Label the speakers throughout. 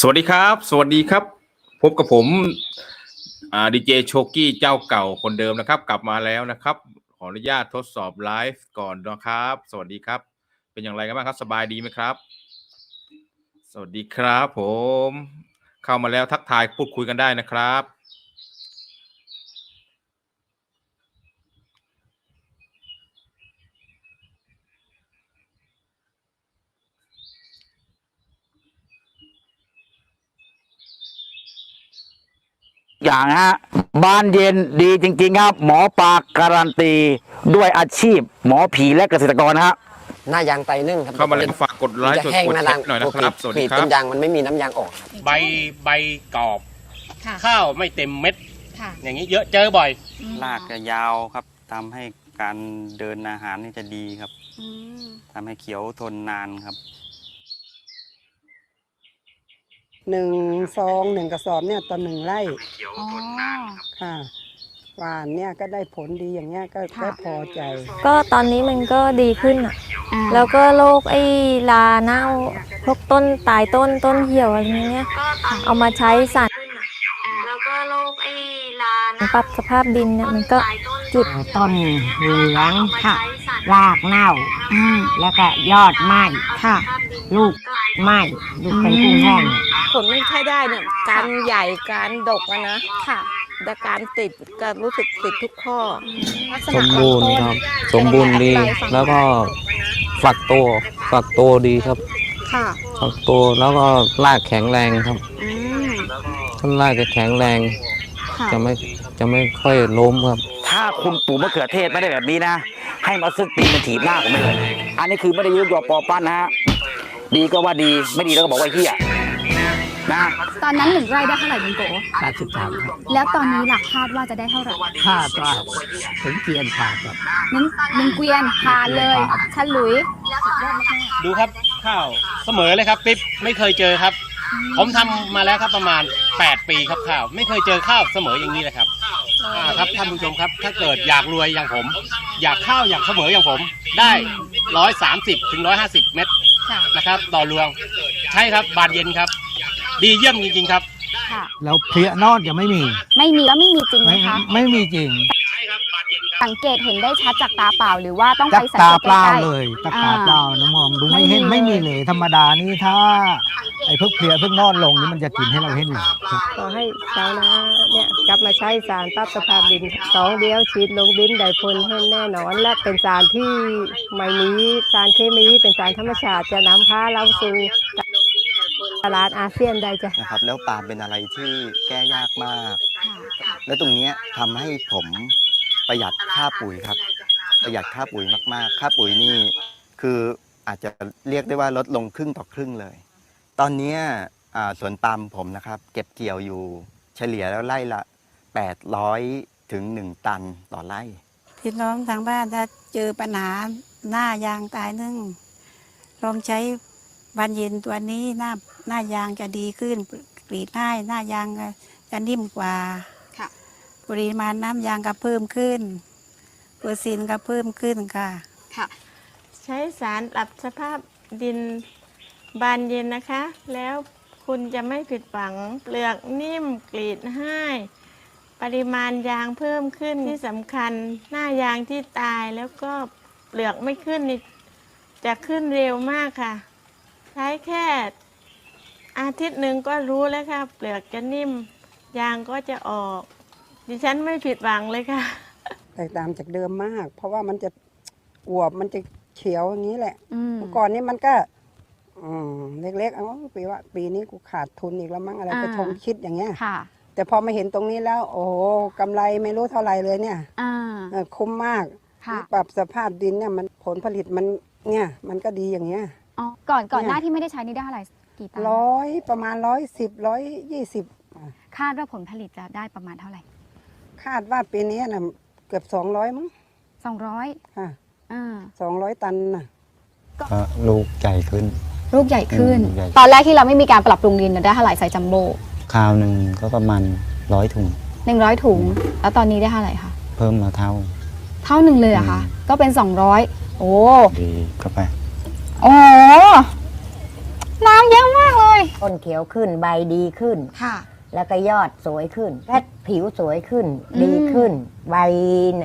Speaker 1: สวัสดีครับ สวัสดีครับ พบกับผมดีเจโชกี้เจ้าเก่าคนเดิมนะครับ กลับมาแล้วนะครับ ขออนุญาตทดสอบไลฟ์ก่อนนะครับ สวัสดีครับ เป็นอย่างไรกันบ้างครับ สบายดีไหมครับ สวัสดีครับผม เข้ามาแล้วทักทายพูดคุยกันได้นะครับ
Speaker 2: อย่างนะฮะบ้านเย็นดีจริง ๆ ครับ หมอปลาการันตี ด้วยอาชีพ หมอผีและเกษตรกรนะฮะ
Speaker 3: หน้ายางไตนึ่งครับ
Speaker 1: เข้ามาแล้วฝากกดไล
Speaker 3: มัน
Speaker 1: ค์
Speaker 3: จะ
Speaker 1: กด
Speaker 3: แห้ง
Speaker 1: กด
Speaker 3: หน้า
Speaker 1: แช
Speaker 3: รัง
Speaker 1: ร์หน่อยนะครับสวัสดีค
Speaker 3: ก
Speaker 1: รั
Speaker 3: รี
Speaker 1: บ
Speaker 3: ดจนยางมันไม่มีน้ำยางออกครับ
Speaker 4: ใบใบกรอบ
Speaker 5: ค่ะ
Speaker 4: ข้าวไม่เต็มเม็ด
Speaker 5: ค่ะ
Speaker 4: อย่างนี้เยอะเจอบ่อย
Speaker 5: อืม
Speaker 6: รากจะยาวครับทำให้การเดินอาหารนี่จะดีครับ
Speaker 5: อืม
Speaker 6: ทำให้เขียวทนนานครับ
Speaker 7: หนึ่งซองหนึ่งกระสอบเนี่ยต่อหนึ่งไร่
Speaker 5: อ๋อ
Speaker 7: ค่ะหวานเนี่ยก็ได้ผลดีอย่างเงี้ยก็
Speaker 5: ค่ะ
Speaker 7: ก็พอใจ
Speaker 8: ก็ตอนนี้มันก็ดีขึ้นอะ
Speaker 5: อ่า
Speaker 8: แล้วก็โรคไอ้ลาเน่าพวกต้นตายต้นต้นเหี่ยวอะไรเงี้ย เอามาใช้สารแล้วก็โรคไอ้ลาปรับสภาพดินเนี่ยมันก็หยุด
Speaker 9: ต้นเหลืองค่ะ รากเน่า
Speaker 5: อืม
Speaker 9: แล้วก็ยอดไหม้
Speaker 5: ค่ะ
Speaker 9: ลูก ไหม้ลูกเป็นกุ้งแห้ง
Speaker 10: ผลไม่ค่อยได้เนี่ยการใหญ่การดกอะนะ
Speaker 5: ค่ะ
Speaker 10: แต่การติดก็รู้สึกติดทุกข้อ
Speaker 5: ลักษ
Speaker 11: ส
Speaker 5: ณะ
Speaker 11: มบูรณ์ครับ สมบูรณ์ดี แล้วก็ฝักโตฝักโตดีครับ
Speaker 5: ค่ะ
Speaker 11: ฝักโตแล้วก็รากแข็งแรงครับ
Speaker 5: อืม
Speaker 11: ต้นรากจะแข็งแรง
Speaker 5: ค่ะ
Speaker 11: จะไม่จะไม่ค่อยล้มครับ
Speaker 2: ถ้าคุณปลูกมะเขือเทศไม่ได้แบบนี้นะ ให้มาซึกตีนมันถีบหน้าผมไม่เลย อันนี้คือไม่ได้ยุยอปอปั้นนะฮะ ดีก็ว่าดีไม่ดีแล้วก็บอกว่าเฮียนะ
Speaker 5: ตอนนั้นหนึ่งไร่ได้เท่าไหร่ลุงโก
Speaker 9: แปดสิบสามครับ
Speaker 5: แล้วตอนนี้หลักคาดว่าจะได้เท่าไหร่
Speaker 9: คาดว่าถึงเกียนขาดครับ
Speaker 5: หนึ่งหนึ่งเกวียนผ่านเลยฉลุย
Speaker 4: ดูครับข้าวเสมอเลยครับปิ๊บไม่เคยเจอครับ ผมทำมาแล้วครับประมาณ 8 ปีครับข้าว ไม่เคยเจอข้าวเสมออย่างนี้เลยครับอ่าครับท่านผู้ชมครับ ถ้าเกิดอยากรวยอย่างผม อยากข้าวอย่างเสมออย่างผม ได้ร้อยสามสิบถึงร้อยห้าสิบเม็ด
Speaker 5: ค่ะ
Speaker 4: นะครับ ต่อรวง ใช่ครับบานเย็นครับ ดีเยี่ยมจริงๆครับ
Speaker 5: ค่ะ
Speaker 9: แล้วเพลียนอดจะไม่มี
Speaker 5: ไม่มีแล้วไม่มีจริงไหม
Speaker 9: ไม่
Speaker 5: คะ
Speaker 9: ไม่มีจริง
Speaker 5: สังเกตเห็นได้ชัดจากตาเปล่าหรือว่าต้อง
Speaker 9: จั
Speaker 5: ไป
Speaker 9: ก
Speaker 5: สัง
Speaker 9: ตา
Speaker 5: เกต
Speaker 9: เปล่า
Speaker 5: ใกล้ๆ
Speaker 9: เลยจักตา
Speaker 5: อ่า
Speaker 9: เปล่านะมองดูไม่เห็น
Speaker 5: ไม่
Speaker 9: ไม่
Speaker 5: มี
Speaker 9: มี
Speaker 5: เลย
Speaker 9: เลยธรรมดานี่ถ้า ไอ้เพิกเพลียเพิกนอดลงนี่มันจะกินให้เราเห็นเลย
Speaker 10: ขอให้ชาวนาเนี่ยกลับมาใช้สารปรับสภาพดินสองเดียวฉีดลงดินได้ผลให้แน่นอน และเป็นสารที่ไม่มีสารเคมีเป็นสารธรรมชาติจะนำพาเราสู่ตลาดอาเซียนได้จ้ะ
Speaker 6: นะครับแล้วปาล์มเป็นอะไรที่แก้ยากมาก แล้วตรงเนี้ยทำให้ผม ประหยัดค่าปุ๋ยครับ ประหยัดค่าปุ๋ยมากๆ ค่าปุ๋ยนี่คืออาจจะเรียกได้ว่าลดลงครึ่งต่อครึ่งเลย ตอนเนี้ยอ่าสวนปาล์มผมนะครับ เก็บเกี่ยวอยู่เฉลี่ยแล้วไร่ละ 800 ถึง 1 ตันต่อไร่
Speaker 10: พี่น้องทางบ้านถ้าเจอปัญหาหน้ายางตายนึ่งลองใช้บานเย็นตัวนี้หน้าหน้ายางจะดีขึ้นกรีดง่ายหน้ายางจะนิ่มกว่า
Speaker 5: ค่ะ
Speaker 10: ปริมาณน้ำยางก็เพิ่มขึ้นเปอร์เซ็นต์ก็เพิ่มขึ้นค่ะ
Speaker 5: ค่ะ
Speaker 10: ใช้สารปรับสภาพดินบานเย็นนะคะ แล้วคุณจะไม่ผิดหวังเปลือกนิ่มกรีดให้ปริมาณยางเพิ่มขึ้นที่สำคัญหน้ายางที่ตายแล้วก็เปลือกไม่ขึ้นนี่จะขึ้นเร็วมากค่ะ ใช้แค่อาทิตย์หนึ่งก็รู้แล้วค่ะ เปลือกจะนิ่ม ยางก็จะออก ดิฉันไม่ผิดหวังเลยค่ะ
Speaker 7: แตกต่างจากเดิมมาก เพราะว่ามันจะอวบมันจะเขียวอย่างนี้แหละ
Speaker 5: อืม
Speaker 7: เมื่อก่อนนี้มันก็อืมเล็กๆเอ้าปีว่า ปีนี้กูขาดทุนอีกแล้วมั้งอะไร
Speaker 5: อ่า
Speaker 7: ไปชมคิดอย่างเงี้ย
Speaker 5: ค่ะ
Speaker 7: แต่พอมาเห็นตรงนี้แล้ว โอ้โหกำไรไม่รู้เท่าไหร่เลยเนี่ย
Speaker 5: อ่า
Speaker 7: เออคุ้มมาก
Speaker 5: ค่ะ
Speaker 7: ปรับสภาพดินเนี่ยมันผลผลิตมันเนี่ย มันก็ดีอย่างเงี้ย
Speaker 5: อ๋อ ก่อน ก่อน
Speaker 7: เนี่ย
Speaker 5: หน้าที่ไม่ได้ใช้นี่ได้เท่าไหร่กี่ตัน
Speaker 7: ร้อยประมาณร้อยสิบร้อยยี่สิบ
Speaker 5: คาดว่าผลผลิตจะได้ประมาณเท่าไหร่
Speaker 7: คาดว่าปีนี้นะเกือบสองร้อยมั้ง
Speaker 5: สองร้อย
Speaker 7: ค่ะ
Speaker 5: อ่า
Speaker 7: สองร้อยตันน่ะ
Speaker 11: ลูกใหญ่ขึ้น
Speaker 5: ลูกใหญ่ขึ้น
Speaker 11: อืมใหญ่
Speaker 5: ตอนแรกที่เราไม่มีการปรับปรุงดินเนี่ยได้เท่าไหร่ใส่จัมโบ้
Speaker 11: คราวหนึ่งก็ประมาณร้อยถุง
Speaker 5: หนึ่งร้อยถุง แล้วตอนนี้ได้เท่าไหร่คะ
Speaker 11: เพิ่มมาเท่า
Speaker 5: เท่าหนึ่งเลยเหรอะคะ
Speaker 11: อืม
Speaker 5: ก็เป็นสองร้อยโอ้
Speaker 11: ดีก็ไป
Speaker 5: โอ้ น้ำเยอะมากเลย
Speaker 12: ต้นเขียวขึ้นใบดีขึ้น
Speaker 5: ค่ะ
Speaker 12: แล้วก็ยอดสวยขึ้นและผิวสวยขึ้น
Speaker 5: อืม
Speaker 12: ดีขึ้น ใบ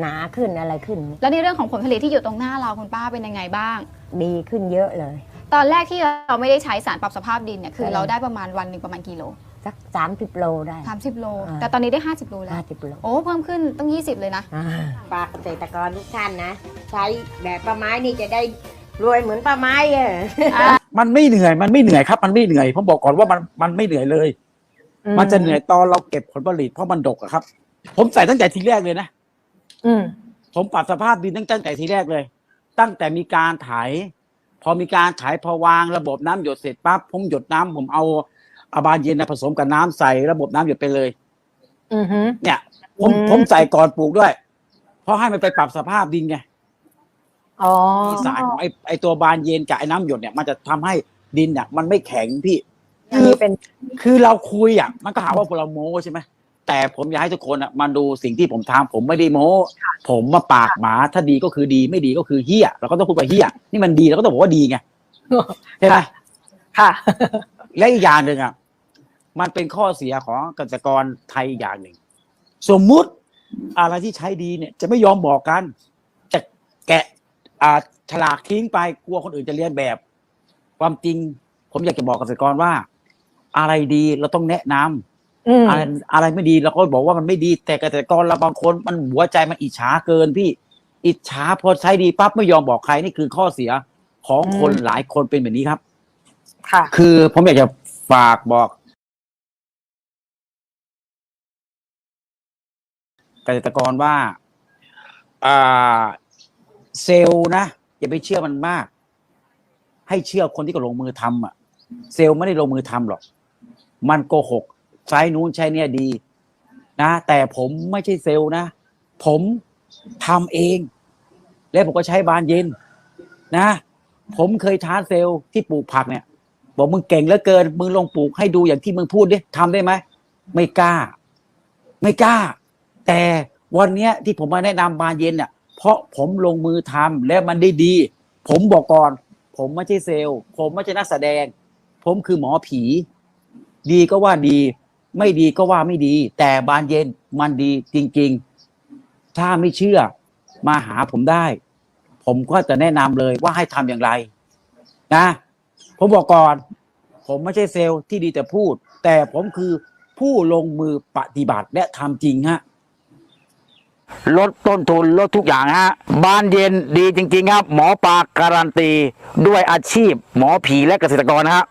Speaker 12: หนาขึ้นอะไรขึ้น
Speaker 5: แล้วในเรื่องของผลผลิตที่อยู่ตรงหน้าเราคุณป้าเป็นยังไงบ้าง
Speaker 12: ดีขึ้นเยอะเลย
Speaker 5: ตอนแรกที่เราไม่ได้ใช้สารปรับสภาพดินเนี่ยคือ
Speaker 12: ใช่
Speaker 5: เราได้ประมาณวันหนึ่งประมาณกิโล
Speaker 12: สักสามสิบโลได้
Speaker 5: 30 โล
Speaker 12: อ่า
Speaker 5: แต่ตอนนี้ได้ 50 โลแล้ว
Speaker 12: ห้าสิบโล
Speaker 5: โอ้เพิ่มขึ้นตั้ง20 เลยนะ
Speaker 12: ฝากเกษตรกรทุกท่านนะ ใช้แบบป้าไม้นี่จะได้รวยเหมือนป้าไม้เออ
Speaker 2: มันไม่เหนื่อยมันไม่เหนื่อยครับ มันไม่เหนื่อยผมบอกก่อนว่ามันมันไม่เหนื่อยเลย
Speaker 12: อื ม
Speaker 2: มันจะเหนื่อยตอนเราเก็บผลผลิตเพราะมันดกอะครับ ผมใส่ตั้งแต่ทีแรกเลยนะ
Speaker 12: อืม
Speaker 2: ผมปรับสภาพดินตั้งแต่ทีแรกเลย ตั้งแต่มีการไถพอมีการไถพอวางระบบน้ำหยดเสร็จปั๊บผมหยดน้ำผมเอาอาบานเย็นนะผสมกับน้ำใส่ระบบน้ำหยดไปเลย
Speaker 12: อือฮึ
Speaker 2: เนี่ยผม
Speaker 12: อืม
Speaker 2: ผมใส่ก่อนปลูกด้วย เพราะให้มันไปปรับสภาพดินไง
Speaker 12: อ๋อ
Speaker 2: มีสารของไอไอตัวบานเย็นกับไอ้น้ำหยดเนี่ย มันจะทำให้ดินเนี่ยมันไม่แข็งพี่
Speaker 12: นี่เป็น
Speaker 2: คือเราคุยอะมันก็หาว่าพวกเราโม้ใช่ไหมแต่ผมอยากให้ทุกคนอะมาดูสิ่งที่ผมทำผมไม่ได้โม้ ผมมาปากหมาถ้าดีก็คือดีไม่ดีก็คือเฮี้ยเราก็ต้องพูดว่าเฮี้ยนี่มันดีเราก็ต้องบอกว่าดีไงใช่ไหม
Speaker 12: ค่ะ
Speaker 2: และอีกอย่างหนึ่งอะมันเป็นข้อเสียของเกษตรกรไทยอีกอย่างหนึ่ง สมมุติอะไรที่ใช้ดีเนี่ย จะไม่ยอมบอกกัน จะแกะอ่าฉลากทิ้งไปกลัวคนอื่นจะเรียนแบบ ความจริง ผมอยากจะบอกเกษตรกรว่า อะไรดีเราต้องแนะนำ
Speaker 12: อืม
Speaker 2: อะไรอะไรไม่ดีเราก็บอกว่ามันไม่ดี แต่เกษตรกรเราบางคนมันหัวใจมันอิจฉาเกินพี่ อิจฉาพอใช้ดีปั๊บไม่ยอมบอกใครนี่คือข้อเสียของคนหลายคนเป็นแบบนี้ครับ
Speaker 12: ค่ะ
Speaker 2: คือผมอยากจะฝากบอกเกษตรกรว่าอ่าเซลล์นะอย่าไปเชื่อมันมาก ให้เชื่อคนที่ก็ลงมือทำอะ เซลล์ไม่ได้ลงมือทำหรอก มันโกหกใช้นู้นใช้เนี่ยดี นะ แต่ผมไม่ใช่เซลล์นะ ผมทำเอง และผมก็ใช้บานเย็น นะ ผมเคยท้าเซลล์ที่ปลูกผักเนี่ย บอกมึงเก่งเหลือเกิน มึงลงปลูกให้ดูอย่างที่มึงพูดดิทำได้ไหมไม่กล้า ไม่กล้า แต่วันเนี้ยที่ผมมาแนะนำบานเย็นเนี่ยเพราะผมลงมือทำและมันได้ดี ผมบอกก่อน ผมไม่ใช่เซลล์ ผมไม่ใช่นักแสดง ผมคือหมอผี ดีก็ว่าดี ไม่ดีก็ว่าไม่ดี แต่บานเย็นมันดีจริง ๆ ถ้าไม่เชื่อมาหาผมได้ ผมก็จะแนะนำเลยว่าให้ทำอย่างไร นะ ผมบอกก่อน ผมไม่ใช่เซลล์ที่ดีแต่พูด แต่ผมคือผู้ลงมือปฏิบัติและทำจริงฮะลดต้นทุนลดทุกอย่างฮะบ้านเย็นดีจริง ๆ ครับ หมอปลาการันตี ด้วยอาชีพ หมอผีและเกษตรกรนะฮะ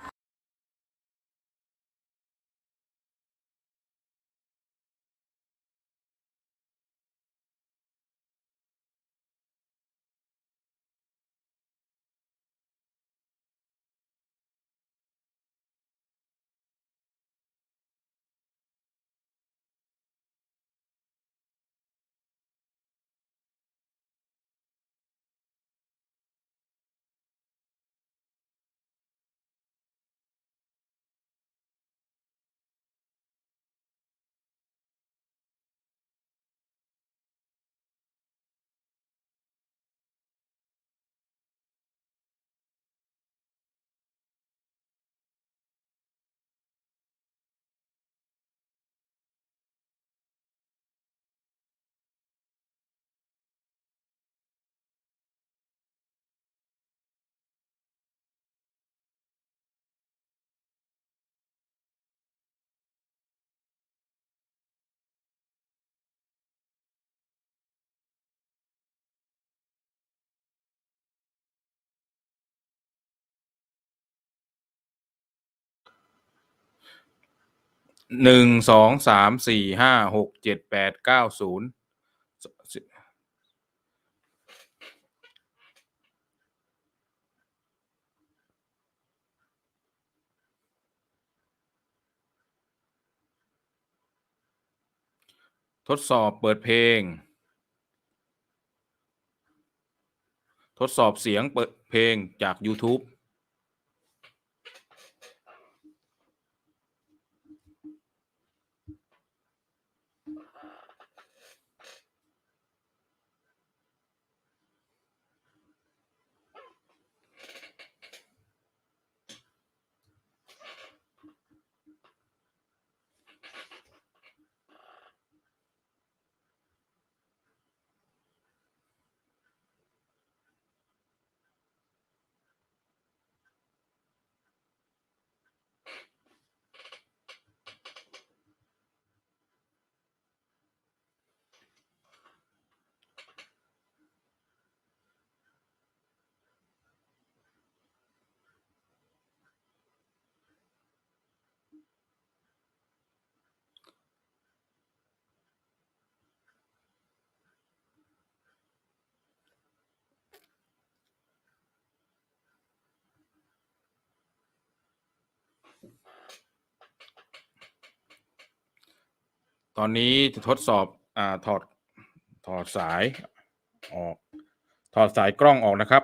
Speaker 1: หนึ่งสองสามสี่ห้าหกเจ็ดแปดเก้าศูนย์ทดสอบเปิดเพลง ทดสอบเสียงเปิดเพลงจาก YouTube ตอนนี้จะทดสอบอ่าถอดถอดสายออก ถอดสายกล้องออกนะครับ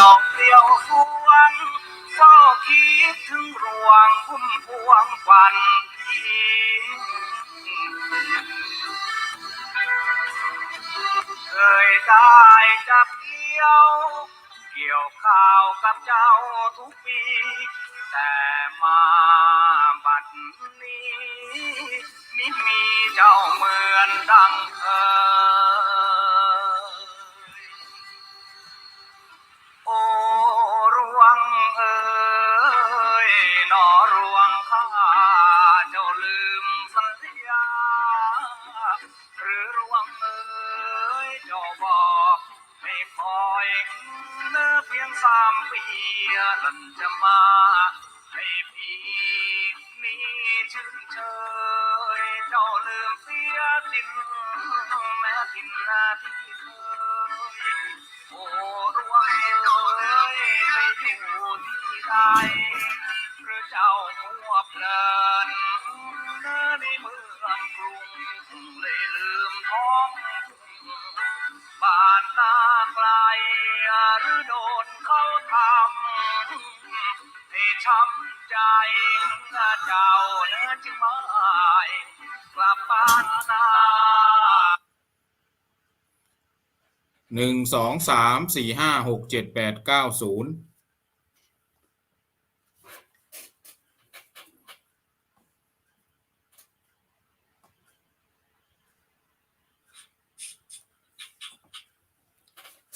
Speaker 13: ดอกเดียวสวงเฝ้าคิดถึงรวงพุ่มพวงฝันทีเคยได้จับเกี่ยว เกี่ยวข้าวกับเจ้าทุกปี แต่มาบัดนี้มิมีเจ้าเหมือนดังเธอ อยเนื้อเพียงสามปีหลันจะมาให้พี่นี้ชื่นเชยเจ้าลืมเสียดินแม้ทิ้นนาที่เคยโอ้รวยเลยไปอยู่ที่ใดหรือเจ้าหัวเพลินเนื้อในเมืองกรุง ช้ำใจเจ้าเนื้อจึงไม่กลับบ้านนา
Speaker 1: หนึ่งสองสามสี่ห้าหกเจ็ดแปดเก้าศูนย์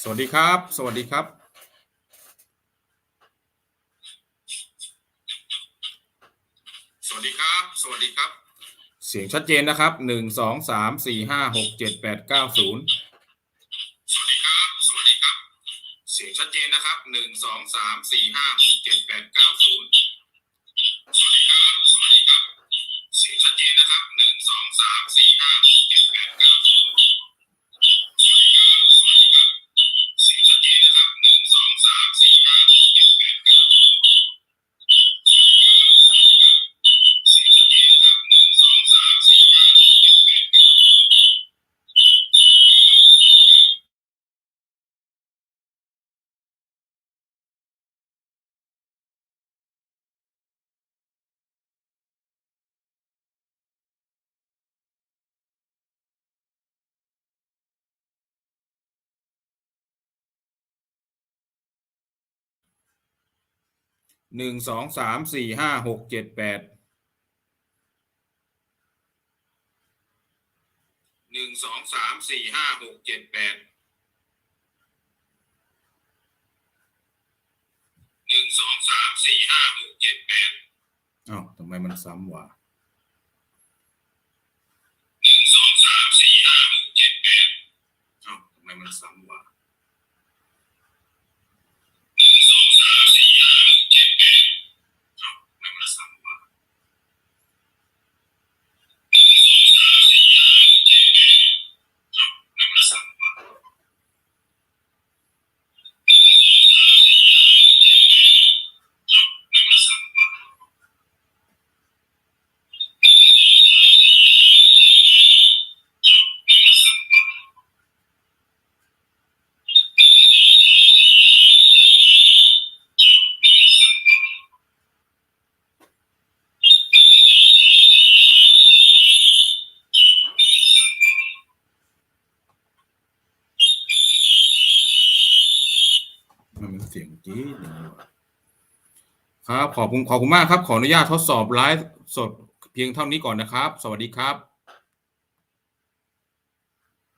Speaker 1: สวัสดีครับ สวัสดีครับ ดีครับ เสียงชัดเจนนะครับหนึ่งสองสามสี่ห้าหกเจ็ดแปดเก้าศูนย์สวัสดีครับ สวัสดีครับ เสียงชัดเจนนะครับหนึ่งสองสามสี่ห้าหกเจ็ดแปดเก้าศูนย์ หนึ่งสองสามสี่ห้าหกเจ็ดแปดหนึ่งสองสามสี่ห้าหกเจ็ดแปดหนึ่งสองสามสี่ห้าหกเจ็ดแปดอ๋อทำไมมันซ้ำวะหนึ่งสองสามสี่ห้าหกเจ็ดแปดอ๋อทำไมมันซ้ำวะ จี๊ดอย่างนี้วะครับขอบคุณขอบคุณมากครับ ขออนุญาตทดสอบไลฟ์สดเพียงเท่านี้ก่อนนะครับ สวัสดีครับ